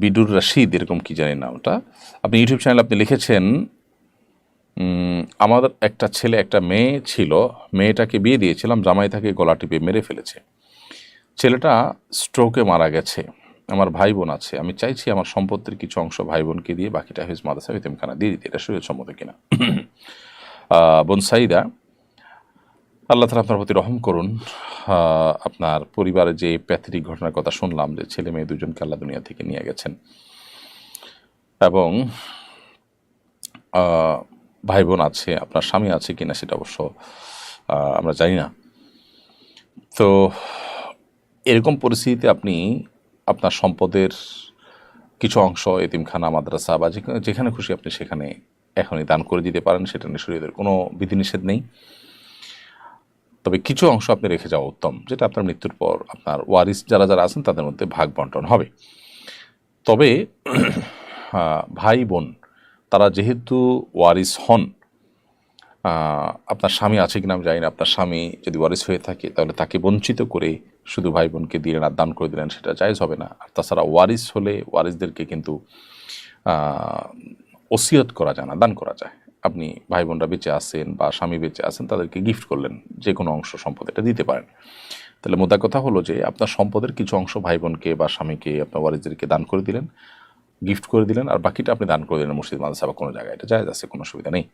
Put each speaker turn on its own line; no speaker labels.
বিডুর রশিদ এরকম কি জানি নামটা। আপনি ইউটিউব চ্যানেলে আপনি লিখেছেন উম, আমাদের একটা ছেলে একটা মেয়ে ছিল মেয়েটাকে বিয়ে দিয়েছিলাম জামাই তাকে গলা টিপে মেরে ফেলেছে। ছেলেটা স্ট্রোকে মারা গেছে আমার ভাই বোন আছে আমি চাইছি আমার সম্পত্তির কিছু অংশ ভাই বোনকে দিয়ে বাকিটা হিজ মাদাসা ইতিমখানা দিয়ে দিতে এটা শরীর সম্মত কিনা। বোন সাইদা আল্লাহ তালা আপনার প্রতি রহম করুন। আপনার পরিবারে যে প্যাথেটিক ঘটনার কথা শুনলাম যে ছেলে মেয়ে দুজনকে আল্লাহ দুনিয়া থেকে নিয়ে গেছেন। এবং ভাই বোন আছে, আপনার স্বামী আছে কিনা সেটা অবশ্য আমরা জানি না। তো, এরকম পরিস্থিতিতে আপনি আপনার সম্পদের কিছু অংশ, এতিমখানা, মাদ্রাসা বা যেখানে যেখানে খুশি আপনি সেখানে এখনই দান করে দিতে পারেন, সেটা নিয়ে শরীরের কোনো বিধিনিষেধ নেই। তবে কিছু অংশ আপনি রেখে যাওয়া উত্তম, যেটা আপনার মৃত্যুর পর আপনার ওয়ারিস যারা যারা আছেন তাদের মধ্যে ভাগ বন্টন হবে। তবে ভাই বোন, তারা যেহেতু ওয়ারিস হন আপনার স্বামী আছে কিনা আমি জানি না, আপনার স্বামী যদি ওয়ারিস হয়ে থাকে তাহলে তাকে বঞ্চিত করে শুধু ভাই বোনকে দিলেন আর দান করে দিলেন সেটা জায়জ হবে না। আর তাছাড়া ওয়ারিস হলে ওয়ারিসদেরকে কিন্তু ওসিয়ত করা যায় না, দান করা যায়। আপনি ভাই বোনরা বেঁচে আছেন বা স্বামী বেঁচে আছেন, তাদেরকে গিফট করলেন যে কোনো অংশ সম্পদ এটা দিতে পারেন। তাহলে মোদ্দা কথা হলো যে, আপনার সম্পদের কিছু অংশ ভাই বোনকে বা স্বামীকে আপনার ওয়ারিজদেরকে দান করে দিলেন গিফট করে দিলেন, আর বাকিটা আপনি দান করে দিলেন মসজিদ, মাদ্রাসা বা কোনো জায়গায়। এটা যায় আছে, কোনো সুবিধা নেই।